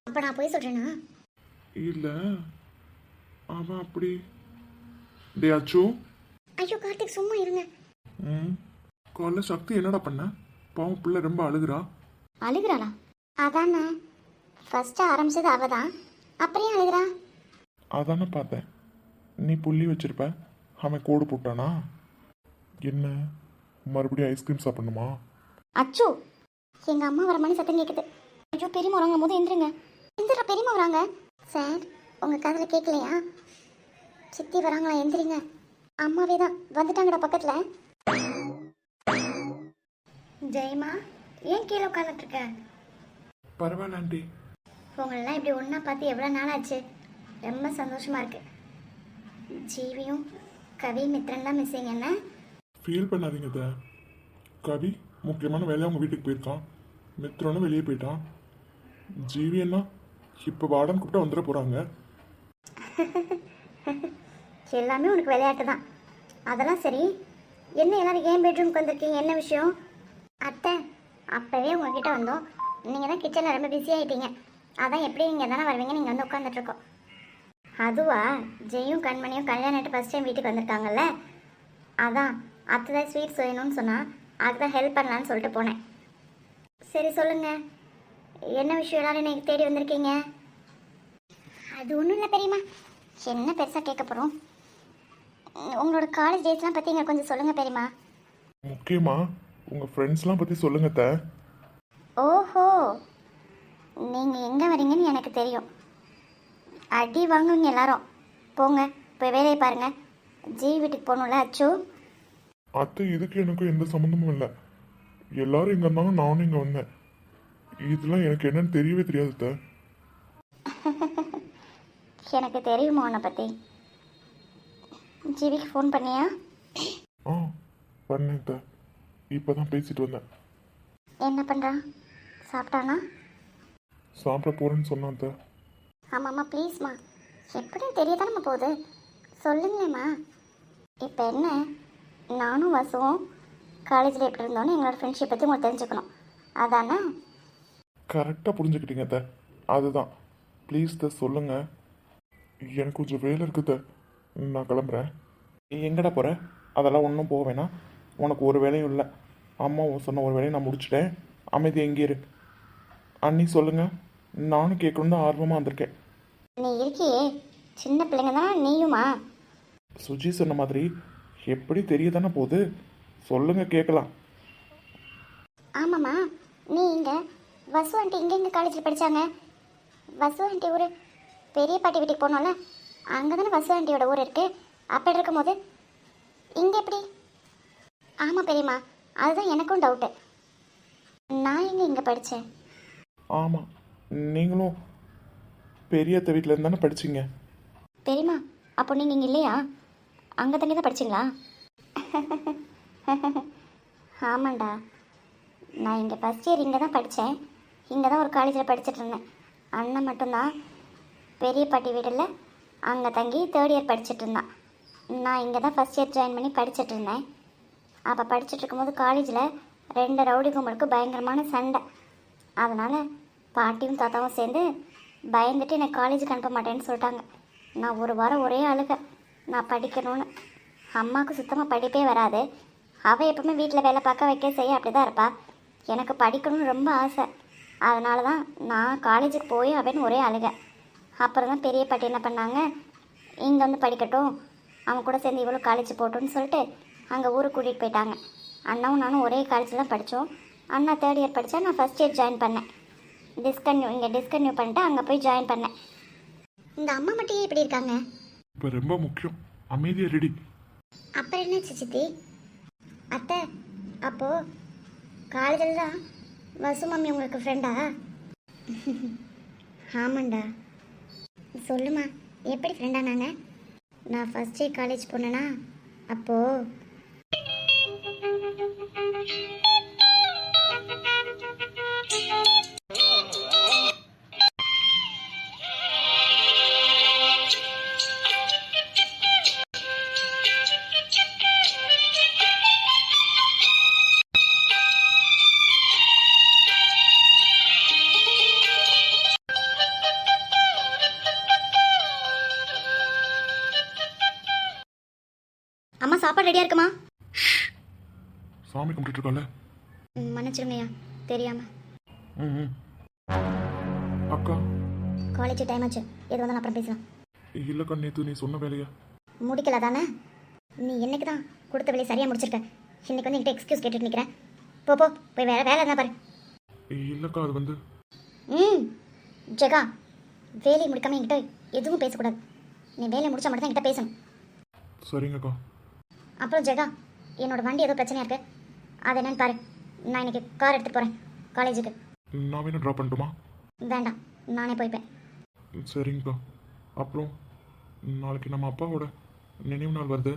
Speaker 4: அப்போ நான் போய் சொல்கிறேன்னா
Speaker 1: இல்ல. அவன் அப்படி. டே அச்சு.
Speaker 4: ஐயோ கார்த்திக் சும்மா இருங்க.
Speaker 1: ம். காலைல சக்தி என்னடா பண்ண? பாவம் பிள்ளை ரொம்ப அழுகுறா.
Speaker 2: அழுகிறாளா?
Speaker 4: அதானே? ஃபஸ்ட்டு ஆரம்பிச்சது அவ தான் அப்புறம் ஏன் அழுகிறா?
Speaker 1: அதானே பார்த்தேன். நீ புள்ளி வச்சிருப்ப. அவன் கோடு போட்டானா? என்ன? மறுபடியும் ஐஸ்கிரீம் சாப்பிடணுமா?
Speaker 2: அச்சு!
Speaker 4: எங்கள் அம்மா வர மணி சத்தம் கேட்குது
Speaker 2: ஐயோ பெரியம்மா வராங்க போது எந்திரிங்க.
Speaker 4: எந்திரா பெரியம்மா வராங்க. சார் உங்கள் காதில் கேட்கலையா சித்தி வராங்களா? எந்திரிங்க. அம்மாவே தான். வந்துட்டாங்கடா பக்கத்தில்.
Speaker 2: ஜெயமா ஏன் கீழே உட்காந்துட்டு இருக்க?
Speaker 5: பரவாயில்ல ஆண்டி.
Speaker 2: உங்களெல்லாம் இப்படி ஒன்றா பார்த்து எவ்வளோ நாள் ஆச்சு ரொம்ப சந்தோஷமா இருக்கு. ஜீவியும் கவி மித்ரன் தான் மிஸ்ஸிங் என்ன?
Speaker 1: ஃபீல் பண்ணாதீங்க அத்தை. கவி முக்கியமான வேலையை அவங்க வீட்டுக்கு போயிருக்கான். மித்ரனும் வெளியே போயிட்டான். ஜீவி அண்ணா இப்போ வார்டன் கூப்பிட்டா வந்துட போகிறாங்க [LAUGHS]
Speaker 2: எல்லாமே உனக்கு விளையாட்டு தான். அதெல்லாம் சரி. என்ன எல்லாரும் ஏன் பெட்ரூம்க்கு வந்திருக்கீங்க? என்ன விஷயம்?
Speaker 4: அத்தை அப்போவே உங்ககிட்ட வந்தோம். நீங்கள் தான் கிச்சனில் ரொம்ப பிஸி ஆகிட்டீங்க அதான் எப்படி நீங்கள் தானே வருவீங்க நீங்கள் வந்து உட்காந்துட்ருக்கோம்
Speaker 2: அதுவா? ஜெயும் கண்மணியும் கல்யாணிட்டு ஃபஸ்ட் டைம் வீட்டுக்கு வந்திருக்காங்கல்ல? அதான் அத்தை தான் ஸ்வீட் செய்யணும்னு சொன்னா அதுதான் ஹெல்ப் பண்ணலான்னு சொல்லிட்டு போனேன். சரி சொல்லுங்க. என்ன விஷயம்? எல்லாரும் இன்னைக்கு தேடி வந்திருக்கீங்க?
Speaker 4: அது ஒன்றும் இல்லை பெரியம்மா. என்ன பெருசாக கேட்க போகிறோம் உங்களோட காலேஜ் டேஸ்லாம் பற்றி எங்களுக்கு கொஞ்சம் சொல்லுங்கள் பெரியம்மா.
Speaker 1: முக்கியமாக உங்கள் ஃப்ரெண்ட்ஸ்லாம் பற்றி சொல்லுங்க அத்தை.
Speaker 2: ஓஹோ. நீங்கள் எங்கே வரீங்கன்னு எனக்கு தெரியும். அடி வாங்குவீங்க எல்லாரும். போங்க போய் வேலையை பாருங்க.
Speaker 4: ஜீவி வீட்டுக்கு போகணும்ல அச்சு?
Speaker 1: அத்தை இதுக்கு எனக்கும் எந்த சம்மந்தமும் இல்லை. எல்லாரும் இங்கே இருந்தாங்க நானும் இங்கே வந்தேன். இதெல்லாம் எனக்கு என்னன்னு தெரியவே தெரியாது அத்தை. [LAUGHS]
Speaker 4: எனக்கு தெரியுமா உன்னை பற்றி ஜீவிக்கு ஃபோன் பண்ணியா?
Speaker 1: ஆ பண்ணேன் இப்போ தான் பேசிட்டு வந்தேன்.
Speaker 4: என்ன பண்ணுறான் சாப்பிட்டானா?
Speaker 1: சாப்பிட போகிறேன்னு சொன்னான் அத்தை.
Speaker 4: ஆமாம்மா ப்ளீஸ்மா எப்படியும் தெரியதானம்மா போகுது? சொல்லுங்களேம்மா. இப்போ என்ன? நானும் வசுவும் காலேஜில் எப்படி இருந்தோன்னு எங்களோட ஃப்ரெண்ட்ஷிப் பற்றி உங்களுக்கு தெரிஞ்சுக்கணும். அதானே?
Speaker 1: கரெக்டாக புரிஞ்சுக்கிட்டீங்க அத்தை. அதுதான். ப்ளீஸ் த சொல்லுங்க. எனக்கு கொஞ்சம் வேலை இருக்குது அத்தை. நான் கிளம்புறேன்.
Speaker 5: எங்கடா போகிற அதெல்லாம் ஒன்றும் போக வேணாம். உனக்கு ஒரு வேலையும் இல்லை. அம்மா சொன்ன ஒரு வேலையை நான் முடிச்சிட்டேன். அமைதி எங்கே இரு. அண்ணி சொல்லுங்கள் நானும் கேட்கணுன்னு தான் ஆர்வமாக வந்திருக்கேன்.
Speaker 4: நீ இருக்கியே. சின்ன பிள்ளைங்க தான் நீயுமா?
Speaker 5: சுஜி சொன்ன மாதிரி எப்படி தெரிய தானே போகுது? சொல்லுங்க கேட்கலாம்.
Speaker 4: ஆமாம்மா. நீ இங்கே வசு ஆண்டி இங்கே எங்கே காலேஜில் படித்தாங்க வசு ஆண்டி ஊர் பெரிய பாட்டி வீட்டுக்கு போனோம்ல. அங்கே தானே வசு ஆண்டியோட ஊர் இருக்குது அப்படி இருக்கும்போது இங்கே எப்படி? ஆமாம் பெரியம்மா. அதுதான் எனக்கும் டவுட்டு நான் எங்கே இங்கே படித்தேன்
Speaker 5: ஆமாம் நீங்களும் பெரியத்த வீட்டில் தானே படிச்சிங்க.
Speaker 2: பெரியம்மா அப்போ நீங்கள் இங்கே இல்லையா? அங்கே தண்ணி தான் படிச்சிங்களா?
Speaker 4: ஆமாண்டா. நான் இங்கே ஃபஸ்ட் இயர் இங்கே தான் படித்தேன் இங்கே தான் ஒரு காலேஜில் படிச்சுட்டு இருந்தேன். அண்ணன் மட்டும்தான் பெரிய பாட்டி வீட்டில் அங்கே தங்கி தேர்ட் இயர் படிச்சுட்டு இருந்தான். நான் இங்கே தான் ஃபஸ்ட் இயர் ஜாயின் பண்ணி படிச்சுட்டு இருந்தேன். அப்போ படிச்சுட்டு இருக்கும்போது காலேஜில் ரெண்டு ரவுடி கும்பலுக்கு பயங்கரமான சண்டை. அதனால் பாட்டியும் தாத்தாவும் சேர்ந்து பயந்துட்டு என்னை காலேஜுக்கு அனுப்ப மாட்டேன்னு சொல்லிட்டாங்க. நான் ஒரு வாரம் ஒரே அழுக நான் படிக்கணும்னு. அம்மாவுக்கு சுத்தமாக படிப்பே வராது. அவள் எப்பவுமே வீட்டில் வேலை பார்க்க வைக்க செய்ய அப்படி தான் இருப்பா. எனக்கு படிக்கணும்னு ரொம்ப ஆசை. அதனால தான் நான் காலேஜுக்கு போய் அப்படின்னு ஒரே அழுக அப்புறம் தான் பெரிய பாட்டி என்ன பண்ணாங்க? இங்கே வந்து படிக்கட்டும். அவன் கூட சேர்ந்து இவ்வளோ காலேஜ் போட்டோன்னு சொல்லிட்டு அங்கே ஊருக்கு கூட்டிகிட்டு போயிட்டாங்க. அண்ணாவும் நானும் ஒரே காலேஜில் தான் படித்தோம் அண்ணா தேர்ட் இயர் படித்தா நான் ஃபஸ்ட் இயர் ஜாயின் பண்ணேன். டிஸ்கன்யூ இங்கே டிஸ்கன்யூ பண்ணிட்டு அங்கே போய் ஜாயின் பண்ணேன். இந்த அம்மா மட்டும் எப்படி இருக்காங்க?
Speaker 1: இப்போ ரொம்ப முக்கியம். அமைதியாக ரெடி.
Speaker 4: அப்புறம் என்னாச்சு சித்தி அத்தை அப்போ காலேஜில் தான் வசு மம்மி உங்களுக்கு ஃப்ரெண்டா ஆமாண்டா. சொல்லுமா எப்படி ஃப்ரெண்டா நாங்கள் நான் ஃபஸ்ட் டே காலேஜ் போனேனா அப்போது
Speaker 2: அம்மா சாப்பாடு ரெடியாக இருக்குமா?
Speaker 1: சாமி கும்பிட்டுட்டு இருக்கல
Speaker 2: மன்னிச்சிருங்கய்யா. தெரியாமல்
Speaker 1: ம் ம். அக்கா.
Speaker 4: காலேஜ் டைம் ஆச்சு. எது வந்தாலும் அப்புறம் பேசலாம்.
Speaker 1: இல்லைக்கா நேற்று நீ சொன்ன வேலையா?
Speaker 4: முடிக்கல தானே? நீ என்னைக்கு தான் கொடுத்த வேலையை சரியாக முடிச்சிருக்க? இன்னைக்கு வந்து என்கிட்ட எக்ஸ்கியூஸ் கேட்டுட்டு நிற்கிறேன் போ போ. போய் வேற வேலை இருந்தா பாரு.
Speaker 1: இல்லைக்கா அது வந்து.
Speaker 4: ம். ஜெகா வேலையை முடிக்காம என்கிட்ட எதுவும் பேசக்கூடாது. நீ வேலையை முடிச்சா மட்டும் தான் என்கிட்ட பேசணும்.
Speaker 1: சரிங்கக்கா.
Speaker 4: அப்புறம் ஜெகா என்னோட வண்டி ஏதோ பிரச்சனையா இருக்கு. அது என்னன்னு பாரு. நான் இன்னைக்கு கார் எடுத்துட்டு போறேன். காலேஜுக்கு
Speaker 1: நான் வேணும் ட்ராப் பண்ணட்டுமா?
Speaker 4: வேண்டாம். நானே போய்ப்பேன்.
Speaker 1: சரிங்கக்கா. அப்புறம் நாளைக்கு நம்ம அப்பாவோட நினைவு நாள் வருது.